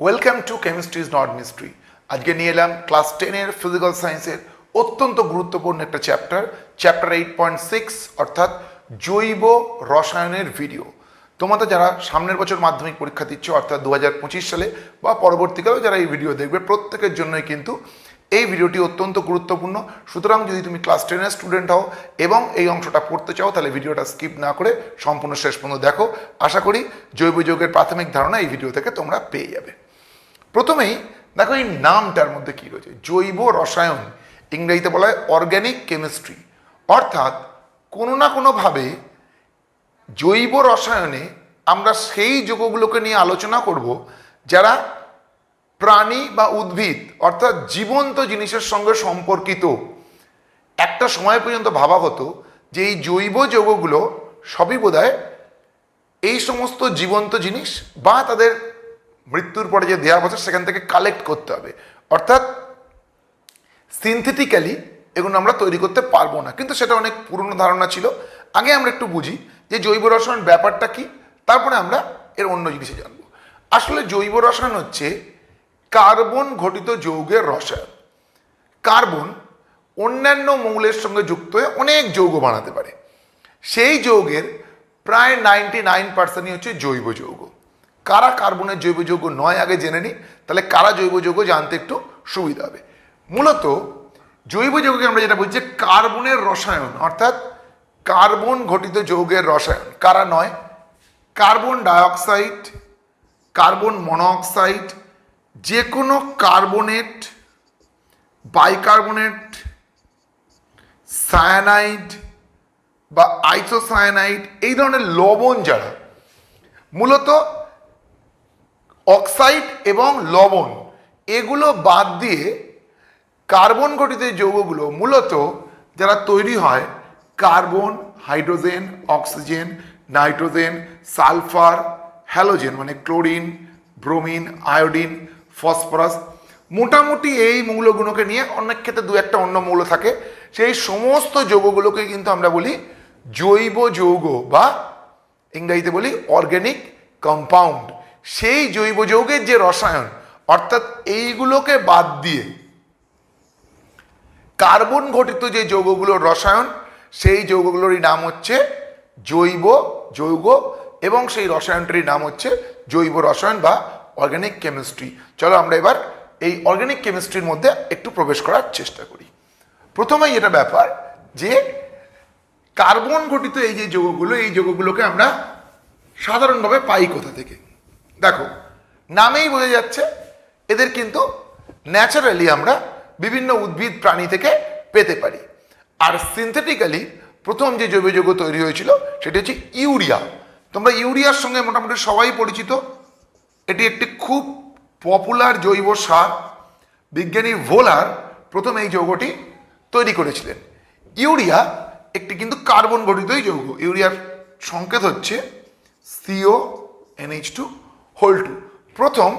Welcome to chemistry is not mystery আজকে নিয়ে এলাম ক্লাস টেনের ফিজিক্যাল সায়েন্সের অত্যন্ত গুরুত্বপূর্ণ একটা chapter chapter eight point six অর্থাৎ জৈব রসায়নের ভিডিও তোমাদের যারা সামনের বছর মাধ্যমিক পরীক্ষা দিচ্ছ, অর্থাৎ দু হাজার পঁচিশ সালে বা পরবর্তীকালেও যারা এই ভিডিও দেখবে, প্রত্যেকের জন্যই কিন্তু এই ভিডিওটি অত্যন্ত গুরুত্বপূর্ণ। সুতরাং যদি তুমি ক্লাস টেনের স্টুডেন্ট হও এবং এই অংশটা পড়তে চাও, তাহলে ভিডিওটা স্কিপ না করে সম্পূর্ণ শেষ পর্যন্ত দেখো। আশা করি জৈব যৌগের প্রাথমিক ধারণা এই ভিডিও থেকে তোমরা পেয়ে যাবে। প্রথমেই দেখো এই নামটার মধ্যে কি রয়েছে? জৈব রসায়ন, ইংরেজিতে বলা হয় অর্গ্যানিক কেমিস্ট্রি অর্থাৎ কোনো না কোনোভাবে জৈব রসায়নে আমরা সেই যৌগগুলোকে নিয়ে আলোচনা করব যারা প্রাণী বা উদ্ভিদ, অর্থাৎ জীবন্ত জিনিসের সঙ্গে সম্পর্কিত। একটা সময় পর্যন্ত ভাবা হতো যে এই জৈব যৌগগুলো সবই বোধহয় এই সমস্ত জীবন্ত জিনিস বা তাদের মৃত্যুর পরে যে দেওয়া বছর, সেখান থেকে কালেক্ট করতে হবে। অর্থাৎ সিনথেটিক্যালি এগুলো আমরা তৈরি করতে পারব না। কিন্তু সেটা অনেক পুরনো ধারণা ছিল। আগে আমরা একটু বুঝি যে জৈব রসায়ন ব্যাপারটা কি, তারপরে আমরা এর অন্য জিনিসে জানব। আসলে জৈব রসায়ন হচ্ছে কার্বন ঘটিত যৌগের রসায়ন। কার্বন অন্যান্য মৌলের সঙ্গে যুক্ত হয়ে অনেক যৌগ বানাতে পারে। সেই যৌগের প্রায় নাইনটি নাইন পার্সেন্টই হচ্ছে জৈব যৌগ। কারা কার্বনের জৈব যৌগ নয় আগে জেনে নিই তাহলে কারা জৈব যৌগ জানতে একটু সুবিধা হবে। মূলত জৈব যৌগকে আমরা যেটা বলছি, কার্বনের রসায়ন, অর্থাৎ কার্বন ঘটিত যৌগের রসায়ন। কারা নয়? কার্বন ডাইঅক্সাইড, কার্বন মনোঅক্সাইড যে কোনো কার্বনেট, বাইকার্বনেট, সায়ানাইড বা আইসোসায়ানাইড, এই ধরনের লবণ যারা, মূলত অক্সাইড এবং লবণ, এগুলো বাদ দিয়ে কার্বন ঘটিত যৌগগুলো মূলত যারা তৈরি হয় carbon, hydrogen, oxygen, nitrogen, sulphur, halogen মানে ক্লোরিন, ব্রোমিন, আয়োডিন, ফসফরাস। মোটামুটি এই মৌলগুলোকে নিয়ে অনেক ক্ষেত্রে দু একটা অন্য মৌল থাকে। সেই সমস্ত যৌগগুলোকে কিন্তু আমরা বলি জৈব যৌগ বা ইংরেজিতে বলি অর্গ্যানিক কম্পাউন্ড। সেই জৈব যৌগের যে রসায়ন, অর্থাৎ এইগুলোকে বাদ দিয়ে কার্বন ঘটিত যে যৌগগুলোর রসায়ন, সেই যৌগগুলোরই নাম হচ্ছে জৈব যৌগ এবং সেই রসায়নটির নাম হচ্ছে জৈব রসায়ন বা অর্গ্যানিক কেমিস্ট্রি চলো আমরা এবার এই অর্গ্যানিক কেমিস্ট্রির মধ্যে একটু প্রবেশ করার চেষ্টা করি। প্রথমেই এটা ব্যাপার যে কার্বন ঘটিত এই যে যৌগগুলো, এই যৌগগুলোকে আমরা সাধারণভাবে পাই কোথা থেকে? দেখো, নামেই বোঝা যাচ্ছে এদের কিন্তু ন্যাচারালি আমরা বিভিন্ন উদ্ভিদ প্রাণী থেকে পেতে পারি। আর সিনথেটিক্যালি প্রথম যে জৈব যৌগ তৈরি হয়েছিল সেটি হচ্ছে ইউরিয়া। তোমরা ইউরিয়ার সঙ্গে মোটামুটি সবাই পরিচিত। এটি একটি খুব পপুলার জৈব সার। বিজ্ঞানী ভোলার প্রথম এই যৌগটি তৈরি করেছিলেন। ইউরিয়া একটি কিন্তু কার্বন গঠিতই যৌগ। ইউরিয়ার সংকেত হচ্ছে CO NH two whole two প্রথম,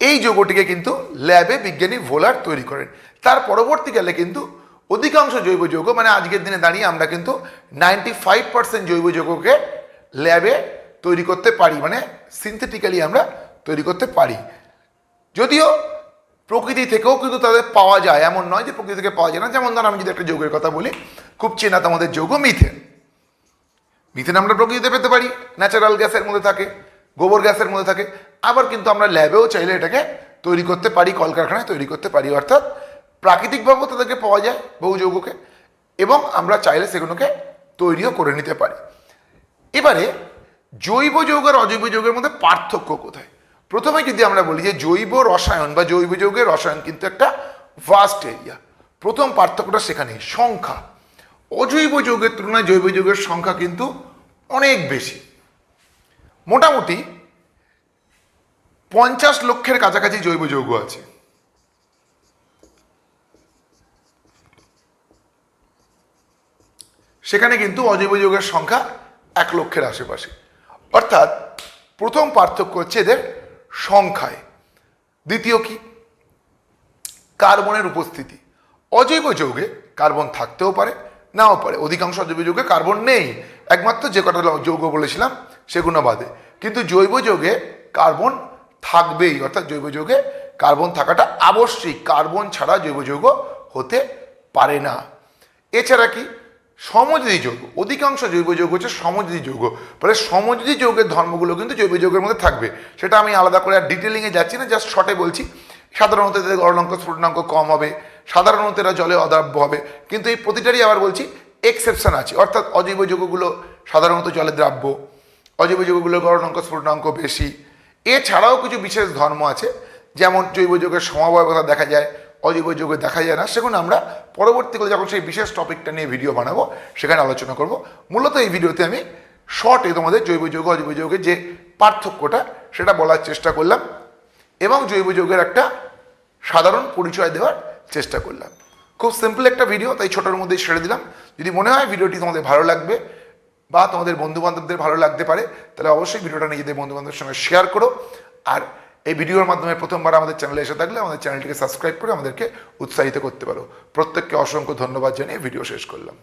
এই যৌগটিকে কিন্তু ল্যাবে বিজ্ঞানী ভোলার তৈরি করেন। তার পরবর্তীকালে কিন্তু অধিকাংশ জৈব যৌগ মানে আজকের দিনে দাঁড়িয়ে আমরা কিন্তু নাইনটি ফাইভ পার্সেন্ট জৈব যৌগকে ল্যাবে তৈরি করতে পারি মানে সিনথেটিক্যালি আমরা তৈরি করতে পারি। যদিও প্রকৃতি থেকেও কিন্তু তাদের পাওয়া যায়, এমন নয় যে প্রকৃতি থেকে পাওয়া যায় না। যেমন ধর আমি যদি একটা যৌগের কথা বলি, খুব চেনা তোমাদের যৌগ মিথেন। মিথেন আমরা প্রকৃতিতে পেতে পারি ন্যাচারাল গ্যাসের মধ্যে থাকে। গোবর গ্যাসের মধ্যে থাকে। আবার কিন্তু আমরা ল্যাবেও চাইলে এটাকে তৈরি করতে পারি, কলকারখানায় তৈরি করতে পারি, অর্থাৎ প্রাকৃতিকভাবেও তাদেরকে পাওয়া যায় বহু যৌগকে, এবং আমরা চাইলে সেগুলোকে তৈরিও করে নিতে পারি। এবারে জৈব যৌগ আর অজৈব যৌগের মধ্যে পার্থক্য কোথায়? প্রথমে যদি আমরা বলি যে জৈব রসায়ন বা জৈব যৌগের রসায়ন কিন্তু একটা ভাস্ট এরিয়া প্রথম পার্থক্যটা সেখানে সংখ্যা। অজৈব যৌগের তুলনায় জৈব যৌগের সংখ্যা কিন্তু অনেক বেশি। মোটামুটি পঞ্চাশ লক্ষের কাছাকাছি জৈব যৌগ আছে। সেখানে কিন্তু অজৈব যৌগের সংখ্যা এক লক্ষের আশেপাশে। অর্থাৎ প্রথম পার্থক্য হচ্ছে এদের সংখ্যায়। দ্বিতীয় কি? কার্বনের উপস্থিতি। অজৈব যৌগে কার্বন থাকতেও পারে, নাও পারে। অধিকাংশ অজৈব যৌগে কার্বন নেই। একমাত্র যে কটা যৌগ বলেছিলাম সেগুলো বাদে। কিন্তু জৈব যৌগে কার্বন থাকবেই, অর্থাৎ জৈব যৌগে কার্বন থাকাটা আবশ্যিক। কার্বন ছাড়া জৈব যৌগ হতে পারে না। এছাড়া কি? সমযোজী যৌগ। অধিকাংশ জৈব যৌগ হচ্ছে সমযোজী যৌগ। ফলে সমযোজী যৌগের ধর্মগুলো কিন্তু জৈব যৌগের মধ্যে থাকবে। সেটা আমি আলাদা করে আর ডিটেলিংয়ে যাচ্ছি না জাস্ট শর্টে বলছি। সাধারণত এদের গলনাঙ্ক স্ফুটনাঙ্ক কম হবে। সাধারণত এরা জলে অদ্রাব্য হবে। কিন্তু এই প্রতিটারই আবার বলছি এক্সেপশন আছে। অর্থাৎ অজৈব যৌগগুলো সাধারণত জলে দ্রাব্য। অজৈব যৌগগুলোর গলনাঙ্ক স্ফুটনাঙ্ক বেশি। এছাড়াও কিছু বিশেষ ধর্ম আছে, যেমন জৈব যৌগের সমবায়বতা দেখা যায় অজৈব যৌগে দেখা যায় না। সেগুলো আমরা পরবর্তীকালে যখন সেই বিশেষ টপিকটা নিয়ে ভিডিও বানাবো, সেখানে আলোচনা করব। মূলত এই ভিডিওতে আমি শর্টে তোমাদের জৈব যৌগ অজৈব যৌগের যে পার্থক্যটা, সেটা বলার চেষ্টা করলাম এবং জৈব যৌগের একটা সাধারণ পরিচয় দেওয়ার চেষ্টা করলাম। খুব সিম্পল একটা ভিডিও, তাই ছোটোর মধ্যেই ছেড়ে দিলাম। যদি মনে হয় ভিডিওটি তোমাদের ভালো লাগবে বা তোমাদের বন্ধু বান্ধবদের ভালো লাগতে পারে, তাহলে অবশ্যই ভিডিওটা নিজেদের বন্ধু বান্ধবের সঙ্গে শেয়ার করো। আর এই ভিডিওর মাধ্যমে প্রথমবার আমাদের চ্যানেলে এসে থাকলে আমাদের চ্যানেলটিকে সাবস্ক্রাইব করে আমাদেরকে উৎসাহিত করতে পারো। প্রত্যেককে অসংখ্য ধন্যবাদ জানিয়ে ভিডিও শেষ করলাম।